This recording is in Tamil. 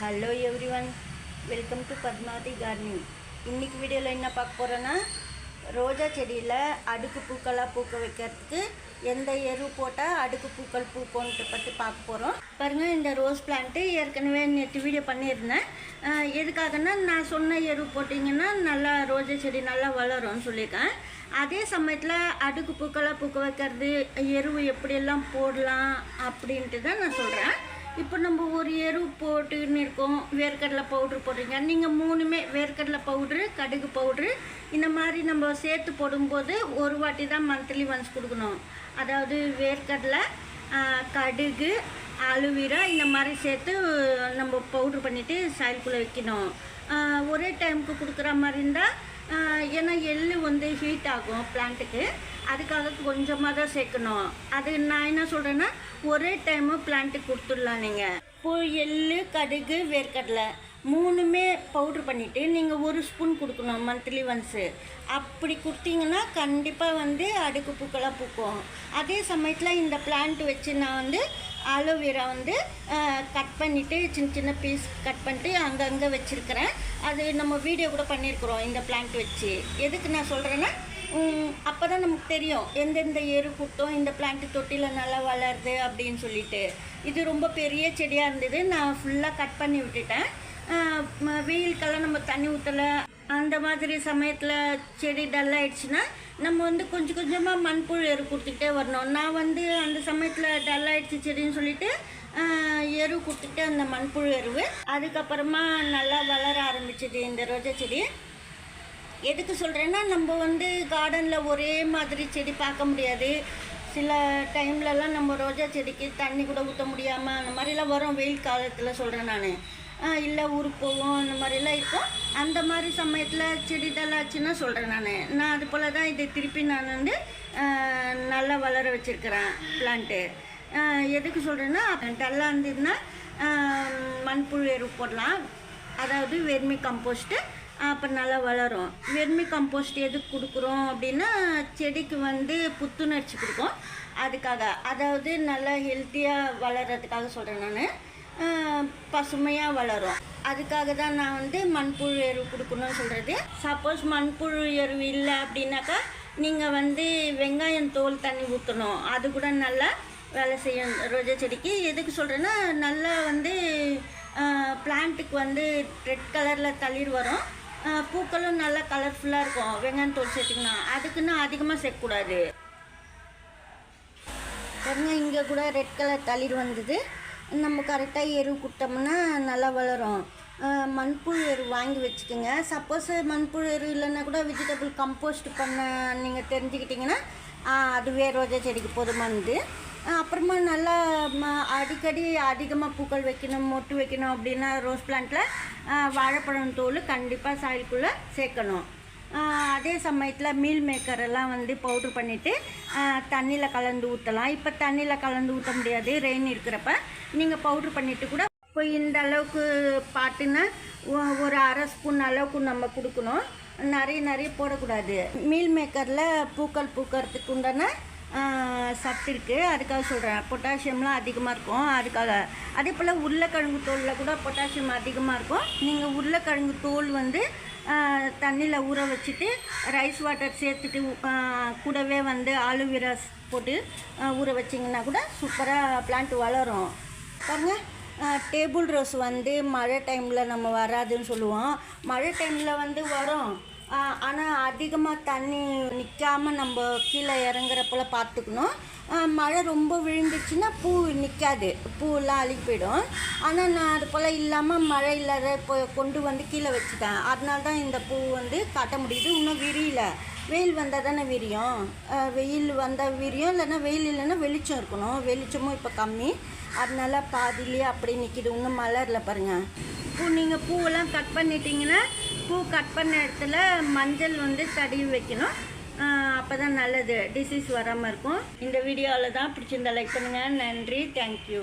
Hello everyone welcome to Padmavathi gardening இன்றைக்கி வீடியோவில் என்ன பார்க்க போகிறோன்னா ரோஜா செடியில் அடுக்கு பூக்களாக பூக்க வைக்கிறதுக்கு எந்த எரு போட்டால் அடுக்கு பூக்கள் பூக்கோன்ட்டு பற்றி பார்க்க போகிறோம் பாருங்கள் இந்த ரோஸ் பிளான்ட்டு ஏற்கனவே நேற்று வீடியோ பண்ணியிருந்தேன். எதுக்காகன்னா நான் சொன்ன எரு போட்டிங்கன்னா நல்லா ரோஜா செடி நல்லா வளரும்னு சொல்லியிருக்கேன். அதே சமயத்தில் அடுக்கு பூக்களாக பூக்க வைக்கிறது எருவு எப்படியெல்லாம் போடலாம் அப்படின்ட்டு தான் நான் சொல்கிறேன் இப்போ நம்ம ஒரு எரு போட்டுன்னு இருக்கோம். வேர்க்கடலை பவுட்ரு போடுறீங்க. நீங்கள் மூணுமே வேர்க்கடலை பவுட்ரு கடுகு பவுட்ரு இந்த மாதிரி நம்ம சேர்த்து போடும்போது ஒரு வாட்டி தான் மந்த்லி ஒன்ஸ் கொடுக்கணும். அதாவது வேர்க்கடலை கடுகு அலுவீரா இந்த மாதிரி சேர்த்து நம்ம பவுட்ரு பண்ணிவிட்டு சாயல்குள்ளே வைக்கணும். ஒரே டைமுக்கு கொடுக்குற மாதிரி இருந்தால் ஏன்னா எள்ளு வந்து ஹீட் ஆகும் பிளான்ட்டுக்கு அதுக்காக கொஞ்சமாக தான் சேர்க்கணும். அது நான் என்ன சொல்கிறேன்னா ஒரே டைமு பிளான்ட்டு கொடுத்துடலாம் நீங்கள் இப்போது எள்ளு கடுகு வேர்க்கடலை மூணுமே பவுட்ரு பண்ணிவிட்டு நீங்கள் ஒரு ஸ்பூன் கொடுக்கணும் மந்த்லி ஒன்ஸு அப்படி கொடுத்தீங்கன்னா கண்டிப்பாக வந்து அடுக்கு பூக்களாக பூக்கும். அதே சமயத்தில் இந்த பிளான்ட் வச்சு நான் வந்து ஆலோவேரா வந்து கட் பண்ணிவிட்டு சின்ன சின்ன பீஸ் கட் பண்ணிட்டு அங்கங்கே வச்சுருக்கிறேன். அது நம்ம வீடியோ கூட பண்ணியிருக்கிறோம் இந்த பிளான்ட் வச்சு. எதுக்கு நான் சொல்கிறேன்னா அப்போ தான் நமக்கு தெரியும் எந்தெந்த எரு கூட்டம் இந்த பிளான்ட்டு தொட்டியில் நல்லா வளருது அப்படின்னு சொல்லிட்டு. இது ரொம்ப பெரிய செடியாக இருந்தது. நான் ஃபுல்லாக கட் பண்ணி விட்டுட்டேன். வெயிலுக்கெல்லாம் நம்ம தண்ணி ஊற்றலை அந்த மாதிரி சமயத்தில் செடி டல்லாயிடுச்சுன்னா நம்ம வந்து கொஞ்சம் கொஞ்சமாக மண்புழு எரு கொடுத்துக்கிட்டே வரணும். நான் வந்து அந்த சமயத்தில் டல் ஆயிடுச்சு செடின்னு சொல்லிட்டு எரு கொடுத்துட்டு அந்த மண்புழு எருவு. அதுக்கப்புறமா நல்லா வளர ஆரம்பிச்சது இந்த ரோஜா செடி. எதுக்கு சொல்கிறேன்னா நம்ம வந்து கார்டனில் ஒரே மாதிரி செடி பார்க்க முடியாது. சில டைம்லலாம் நம்ம ரோஜா செடிக்கு தண்ணி கூட ஊற்ற முடியாமல் அந்த மாதிரிலாம் வரும் வெயில் காலத்தில் சொல்கிறேன் நான். இல்லை ஊருக்கு போவோம் அந்த மாதிரிலாம் இருக்கும் அந்த மாதிரி சமயத்தில் செடி டல்லாச்சுன்னா சொல்கிறேன் நான். நான் அது போல் தான் இதை திருப்பி நான் வந்து நல்லா வளர வச்சுருக்கிறேன் பிளான்ட்டு எதுக்கு சொல்கிறேன்னா டல்லாக இருந்ததுன்னா மண்புழு எரு போடலாம். அதாவது வெர்மி கம்போஸ்ட்டு அப்போ நல்லா வளரும். வெர்மி கம்போஸ்ட் எதுக்கு கொடுக்குறோம் அப்படின்னா செடிக்கு வந்து புத்துணர்ச்சி கொடுக்கும். அதுக்காக அதாவது நல்லா ஹெல்த்தியாக வளர்கிறதுக்காக சொல்கிறேன் நான். பசுமையாக வளரும். அதுக்காக தான் நான் வந்து மண்புழு எரு கொடுக்கணும்னு சொல்கிறது சப்போஸ் மண்புழு எரு இல்லை அப்படின்னாக்கா நீங்கள் வந்து வெங்காயம் தோல் தண்ணி ஊற்றணும் அது கூட நல்லா வேலை செய்யும். ரோஜா செடிக்கு எதுக்கு சொல்கிறேன்னா நல்லா வந்து பிளான்ட்டுக்கு வந்து ரெட் கலரில் தளிர் வரும். பூக்களும் நல்லா கலர்ஃபுல்லாக இருக்கும். வெங்காயம் தோல் சேர்த்துக்கணும் அதுக்குன்னு அதிகமாக சேர்க்கக்கூடாது. பாருங்க இங்கே கூட ரெட் கலர் தளிர் வந்தது. நம்ம கரெக்டாக எரு கொடுத்தோம்னா நல்லா வளரும். மண்புழு எரு வாங்கி வச்சுக்கோங்க. சப்போஸ் மண்புழு எரு இல்லைன்னா கூட வெஜிடபிள் கம்போஸ்ட் பண்ண நீங்கள் தெரிஞ்சுக்கிட்டிங்கன்னா அதுவே ரோஜா செடிக்கு போதுமானது அப்புறமா நல்லா ம- அடிக்கடி அதிகமாக பூக்கள் வைக்கணும் மொட்டு வைக்கணும் அப்படின்னா ரோஸ் பிளான்ட்டில் வாழைப்பழம் தோல் கண்டிப்பாக சாயிலுக்குள்ளே சேர்க்கணும். அதே சமயத்தில் மீல் மேக்கர் எல்லாம் வந்து பவுட்ரு பண்ணிவிட்டு தண்ணியில் கலந்து ஊற்றலாம் இப்போ தண்ணியில் கலந்து ஊற்ற முடியாது. ரெயின் இருக்கிறப்ப நீங்கள் பவுட்ரு பண்ணிவிட்டு கூட இப்போ இந்த அளவுக்கு பாட்டுன்னா ஒரு அரை ஸ்பூன் அளவுக்கு நம்ம கொடுக்கணும். நிறைய நிறைய போடக்கூடாது. மீல் மேக்கரில் பூக்கள் பூக்கிறதுக்கு உண்டான சத்து இருக்குது அதுக்காக சொல்கிறேன் பொட்டாசியம்லாம் அதிகமாக இருக்கும். அதுக்காக அதே போல் உருளைக்கிழங்கு தோலில் கூட பொட்டாசியம் அதிகமாக இருக்கும். நீங்கள் உருளைக்கிழங்கு தோல் வந்து தண்ணியில் ஊற வச்சுட்டு ரைஸ் வாட்டர் சேர்த்துட்டு கூடவே வந்து ஆலுவீரா போட்டு ஊற வச்சிங்கன்னா கூட சூப்பராக பிளான்ட் வளரும். பாருங்க டேபிள் ரோஸ் வந்து மழை டைமில் நம்ம வராதுன்னு சொல்லுவோம். மழை டைமில் வந்து வரும். ஆனால் அதிகமாக தண்ணி நிற்காமல் நம்ம கீழே இறங்குறப்பல பார்த்துக்கணும். மழை ரொம்ப விழுந்துச்சுன்னா பூ நிற்காது பூவெல்லாம் அழுகி போயிடும் ஆனால் நான் அது போல் இல்லாமல் மழை இல்லாத இப்போ கொண்டு வந்து கீழே வச்சுட்டேன். அதனால தான் இந்த பூ வந்து காட்ட முடியுது. இன்னும் விரியல. வெயில் வந்தால் தானே விரியும். வெயில் வந்தால் விரியும். இல்லைன்னா வெயில் இல்லைன்னா வெளிச்சம் இருக்கணும். வெளிச்சமும் இப்போ கம்மி. அதனால பாதிலேயே அப்படியே நிற்கிது இன்னும் மலரில் பாருங்கள் பூ நீங்கள் பூவெல்லாம் கட் பண்ணிட்டீங்கன்னா பூ கட் பண்ண இடத்துல மஞ்சள் வந்து தடவி வைக்கணும். அப்போ தான் நல்லது. டிசீஸ் வராமல் இருக்கும். இந்த வீடியோவில் தான் பிடிச்சிருந்தா லைக் பண்ணுங்கள் நன்றி. தேங்க்யூ